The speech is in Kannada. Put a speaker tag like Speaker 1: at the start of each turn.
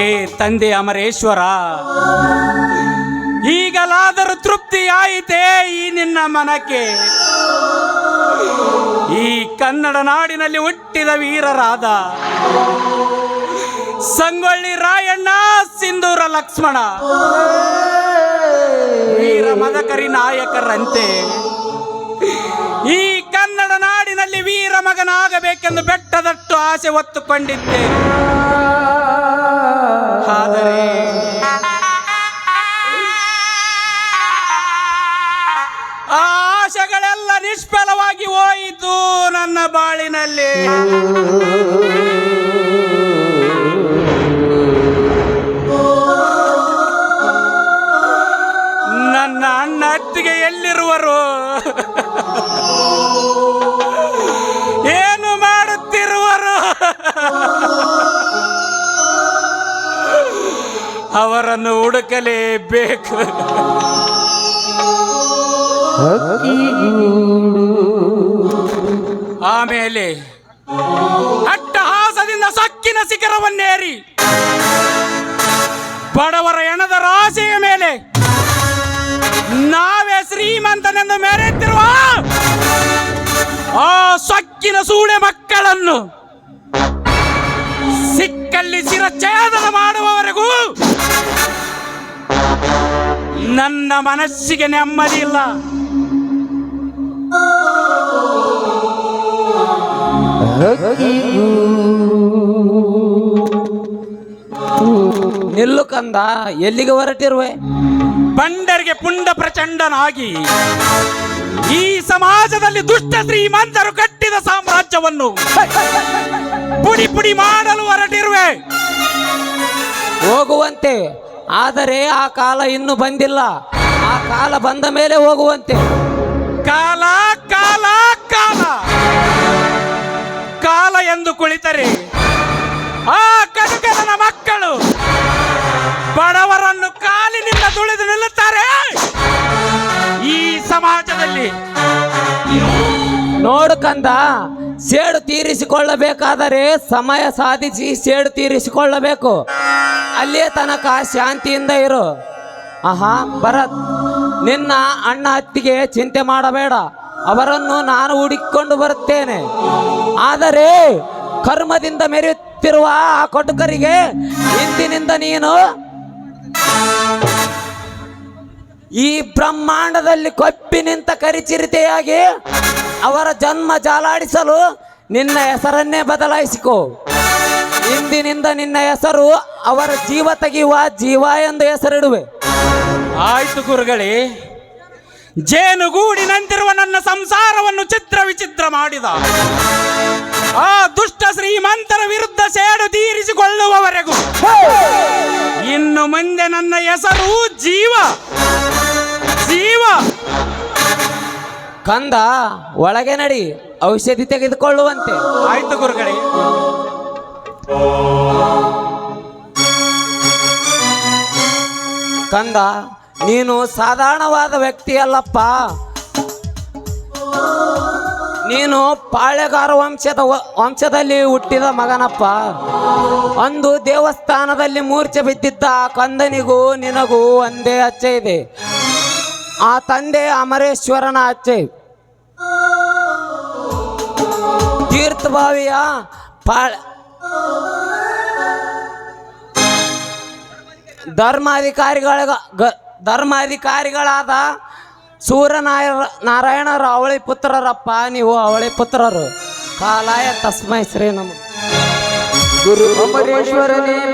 Speaker 1: ಏ ತಂದೆ ಅಮರೇಶ್ವರ, ಈಗಲಾದರೂ ತೃಪ್ತಿ ಆಯಿತೇ ಈ ನಿನ್ನ ಮನಕ್ಕೆ. ಈ ಕನ್ನಡ ನಾಡಿನಲ್ಲಿ ಹುಟ್ಟಿದ ವೀರರಾದ ಸಂಗೊಳ್ಳಿ ರಾಯಣ್ಣ, ಸಿಂಧೂರ ಲಕ್ಷ್ಮಣ, ವೀರ ಮದಕರಿ ನಾಯಕರಂತೆ. ಈ ಕನ್ನಡ ನಾಡಿನಲ್ಲಿ ವೀರ ಮಗನಾಗಬೇಕೆಂದು ಬೆಟ್ಟದಟ್ಟು ಆಸೆ ಹೊತ್ತುಕೊಂಡಿದ್ದೆ. ಬಾಳಿನಲ್ಲಿ ನನ್ನ ಅಣ್ಣ ಅತ್ತಿಗೆ ಎಲ್ಲಿರುವರು? ಏನು ಮಾಡುತ್ತಿರುವರು? ಅವರನ್ನು ಹುಡುಕಲೇಬೇಕು. ಆಮೇಲೆ ಅಟ್ಟಹಾಸದಿಂದ ಸಕ್ಕಿನ ಶಿಖರವನ್ನೇರಿ ಬಡವರ ಎಣದ ರಾಶಿಯ ಮೇಲೆ ನಾವೇ ಶ್ರೀಮಂತನೆಂದು ಮೆರೆಯುತ್ತಿರುವ ಆ ಸಕ್ಕಿನ ಸೂಳೆ ಮಕ್ಕಳನ್ನು ಸಿಕ್ಕಲ್ಲಿ ಚಿರಚ್ಛೇದನ ಮಾಡುವವರೆಗೂ ನನ್ನ ಮನಸ್ಸಿಗೆ ನೆಮ್ಮದಿ ಇಲ್ಲ.
Speaker 2: ನಿಲ್ಲು ಕಂದ ಎಲ್ಲಿಗೆ ಹೊರಟಿರುವೆ?
Speaker 1: ಬಂಡರಿಗೆ ಪುಂಡ ಪ್ರಚಂಡನಾಗಿ ಈ ಸಮಾಜದಲ್ಲಿ ದುಷ್ಟ ಶ್ರೀಮಂತರು ಕಟ್ಟಿದ ಸಾಮ್ರಾಜ್ಯವನ್ನು ಪುಡಿ ಪುಡಿ ಮಾಡಲು ಹೊರಟಿರುವೆ.
Speaker 2: ಹೋಗುವಂತೆ ಆದರೆ ಆ ಕಾಲ ಇನ್ನು ಬಂದಿಲ್ಲ. ಆ ಕಾಲ ಬಂದ ಮೇಲೆ ಹೋಗುವಂತೆ.
Speaker 1: ಕಾಲ
Speaker 2: ನೋಡು ಕಂದ ಸೇಡು ತೀರಿಸಿಕೊಳ್ಳಬೇಕಾದರೆ ಸಮಯ ಸಾಧಿಸಿ ಸೇಡು ತೀರಿಸಿಕೊಳ್ಳಬೇಕು. ಅಲ್ಲಿಯೇ ತನಕ ಶಾಂತಿಯಿಂದ ಇರು. ಆಹಾ, ಭರತ್, ನಿನ್ನ ಅಣ್ಣ ಅತ್ತಿಗೆ ಚಿಂತೆ ಮಾಡಬೇಡ. ಅವರನ್ನು ನಾನು ಹುಡುಕಿಕೊಂಡು ಬರುತ್ತೇನೆ. ಆದರೆ ಕರ್ಮದಿಂದ ಮೆರೆಯುತ್ತಿರುವ ಆ ಕೊಟುಕರಿಗೆ ಇಂದಿನಿಂದ ನೀನು ಈ ಬ್ರಹ್ಮಾಂಡದಲ್ಲಿ ಕೊಪ್ಪಿ ನಿಂತ ಕರಿಚಿರಿತೆಯಾಗಿ ಅವರ ಜನ್ಮ ಜಾಲಾಡಿಸಲು ನಿನ್ನ ಹೆಸರನ್ನೇ ಬದಲಾಯಿಸಿಕೋ. ಇಂದಿನಿಂದ ನಿನ್ನ ಹೆಸರು ಅವರ ಜೀವ ತೆಗೆಯುವ ಜೀವ ಎಂದು ಹೆಸರಿಡುವೆ.
Speaker 1: ಆಯ್ತು ಗುರುಗಳೇ ಜೇನುಗೂಡಿನಂತಿರುವ ನನ್ನ ಸಂಸಾರವನ್ನು ಚಿತ್ರ ವಿಚಿತ್ರ ಮಾಡಿದ. ಆ ದುಷ್ಟ ಶ್ರೀಮಂತರ ವಿರುದ್ಧ ಸೇಡು ತೀರಿಸಿಕೊಳ್ಳುವವರೆಗೂ. ಇನ್ನು ಮುಂದೆ ನನ್ನ ಹೆಸರು ಜೀವ. ಜೀವ.
Speaker 2: ಕಂದ ಒಳಗೆ ನಡಿ ಔಷಧಿ ತೆಗೆದುಕೊಳ್ಳುವಂತೆ.
Speaker 1: ಆಯ್ತು ಗುರುಗಳೇ.
Speaker 2: ಕಂದ ನೀನು ಸಾಧಾರಣವಾದ ವ್ಯಕ್ತಿಯಲ್ಲಪ್ಪ ನೀನು ಪಾಳೆಗಾರ ವಂಶದ ವಂಶದಲ್ಲಿ ಹುಟ್ಟಿದ ಮಗನಪ್ಪ. ಅಂದು ದೇವಸ್ಥಾನದಲ್ಲಿ ಮೂರ್ಛೆ ಬಿದ್ದಿದ್ದ ಕಂದನಿಗೂ ನಿನಗೂ ಒಂದೇ ಅಚ್ಚ ಇದೆ. ಆ ತಂದೆ ಅಮರೇಶ್ವರನ ಆಚೆ ತೀರ್ಥಭಾವಿಯ ಪಾಳ ಧರ್ಮಾಧಿಕಾರಿಗಳ ಧರ್ಮಾಧಿಕಾರಿಗಳಾದ ಸೂರ್ಯನಾಯ ನಾರಾಯಣರು ಅವಳಿ ಪುತ್ರರಪ್ಪ ನೀವು ಅವಳಿ ಪುತ್ರರು. ಕಾಲಾಯ ತಸ್ಮೈ ಶ್ರೀ ನಮ.
Speaker 3: ಗುರು ಅಮರೇಶ್ವರನೇ